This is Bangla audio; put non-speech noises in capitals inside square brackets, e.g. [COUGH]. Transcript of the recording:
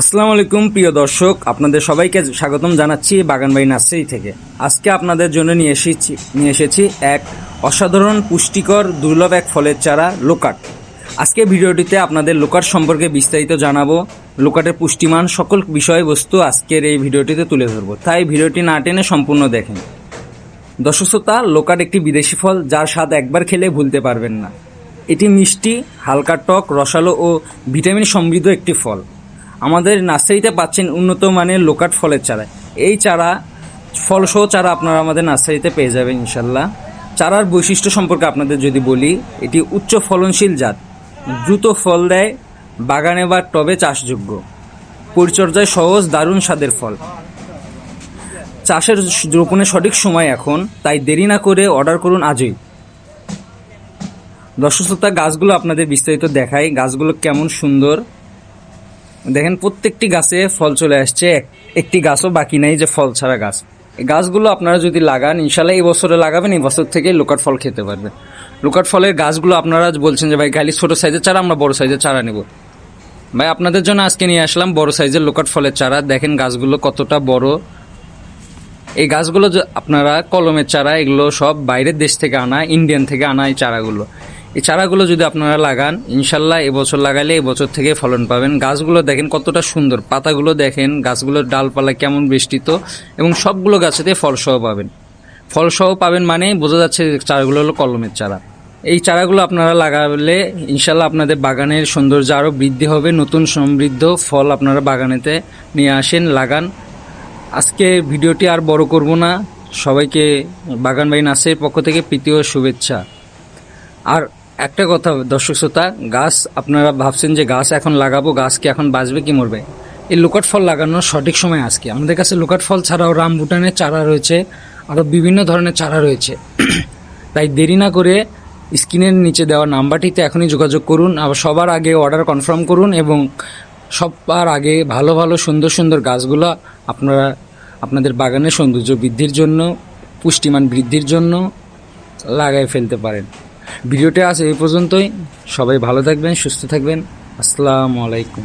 আসসালামু আলাইকুম, প্রিয় দর্শক। আপনাদের সবাইকে স্বাগতম জানাচ্ছি বাগানবাড়ি নার্সারি থেকে। আজকে আপনাদের জন্য নিয়ে এসেছি নিয়ে এসেছি এক অসাধারণ পুষ্টিকর, দুর্লভ এক ফলের চারা লোকাট। আজকে ভিডিওটিতে আপনাদের লোকাট সম্পর্কে বিস্তারিত জানাব। লোকাটের পুষ্টিমান সকল বিষয়বস্তু আজকের এই ভিডিওটিতে তুলে ধরবো। তাই ভিডিওটি না টেনে সম্পূর্ণ দেখেন। দর্শক শ্রোতা লোকাট একটি বিদেশি ফল, যার স্বাদ একবার খেলে ভুলতে পারবেন না। এটি মিষ্টি, হালকা টক, রসালো ও ভিটামিন সমৃদ্ধ একটি ফল। আমাদের নার্সারিতে পাচ্ছেন উন্নত মানের লোকাট ফলের চারা। এই চারা, ফলসহ চারা আপনারা আমাদের নার্সারিতে পেয়ে যাবেন ইনশাল্লাহ। চারার বৈশিষ্ট্য সম্পর্কে আপনাদের যদি বলি, এটি উচ্চ ফলনশীল জাত। দ্রুত ফল দেয়, বাগানে বা টবে চাষযোগ্য। পরিচর্যায় সহজ, দারুণ স্বাদের ফল। চাষের রোপণের সঠিক সময় এখন, তাই দেরি না করে অর্ডার করুন আজই। দর্শক শ্রোতা, গাছগুলো আপনাদের বিস্তারিত দেখাই। গাছগুলো কেমন সুন্দর দেখেন, প্রত্যেকটি গাছে ফল চলে আসছে। একটি গাছও বাকি নাই যে ফল ছাড়া গাছ। গাছগুলো আপনারা যদি লাগান, ইনশাল্লাহ এই বছরে লাগাবেন, এই বছর থেকে লোকাট ফল খেতে পারবেন। লোকাট ফলের গাছগুলো আপনারা বলছেন যে, ভাই, খালি ছোটো সাইজের চারা, আমরা বড় সাইজের চারা নেব। ভাই, আপনাদের জন্য আজকে নিয়ে আসলাম বড় সাইজের লোকাট ফলের চারা। দেখেন, গাছগুলো কতটা বড়। এই গাছগুলো আপনারা কলমের চারা, এগুলো সব বাইরের দেশ থেকে আনা, ইন্ডিয়ান থেকে আনা এই চারাগুলো। এই চারাগুলো যদি আপনারা লাগান, ইনশাল্লাহ এবছর লাগালে এবছর থেকে ফলন পাবেন। গাছগুলো দেখেন কতটা সুন্দর। পাতাগুলো দেখেন, গাছগুলোর ডালপালা কেমন বেষ্টিত এবং সবগুলো গাছেতে ফলসহ পাবেন। ফলসহ পাবেন মানে বোঝা যাচ্ছে চারাগুলো হলো কলমের চারা। এই চারাগুলো আপনারা লাগালে ইনশাল্লাহ আপনাদের বাগানের সৌন্দর্য আরও বৃদ্ধি হবে, নতুন সমৃদ্ধ ফল আপনারা বাগানেতে নিয়ে আসেন, লাগান। আজকে ভিডিওটি আর বড় করব না। সবাইকে বাগান বাগানবাড়ি নার্সের পক্ষ থেকে প্রীতি ও শুভেচ্ছা। আর একটা কথা দর্শক শ্রোতা, গাছ, আপনারা ভাবছেন যে গাছ এখন লাগাবো, গাছ কি এখন বাঁচবে, কি মরবে? এই লোকাট ফল লাগানোর সঠিক সময় আজকে। আমাদের কাছে লোকাট ফল ছাড়াও রামবুটানের চারা রয়েছে, আরও বিভিন্ন ধরনের চারা রয়েছে। [CLEARS THROAT] তাই দেরি না করে স্ক্রিনের নিচে দেওয়া নাম্বারটিতে এখনই যোগাযোগ করুন, আবার সবার আগে অর্ডার কনফার্ম করুন এবং সবার আগে ভালো ভালো, সুন্দর সুন্দর গাছগুলো আপনারা, আপনাদের বাগানের সৌন্দর্য বৃদ্ধির জন্য, পুষ্টিমান বৃদ্ধির জন্য লাগাই ফেলতে পারেন। ভিডিওটি আছে এই পর্যন্তই। সবাই ভালো থাকবেন সুস্থ থাকবেন। আসসালামু আলাইকুম।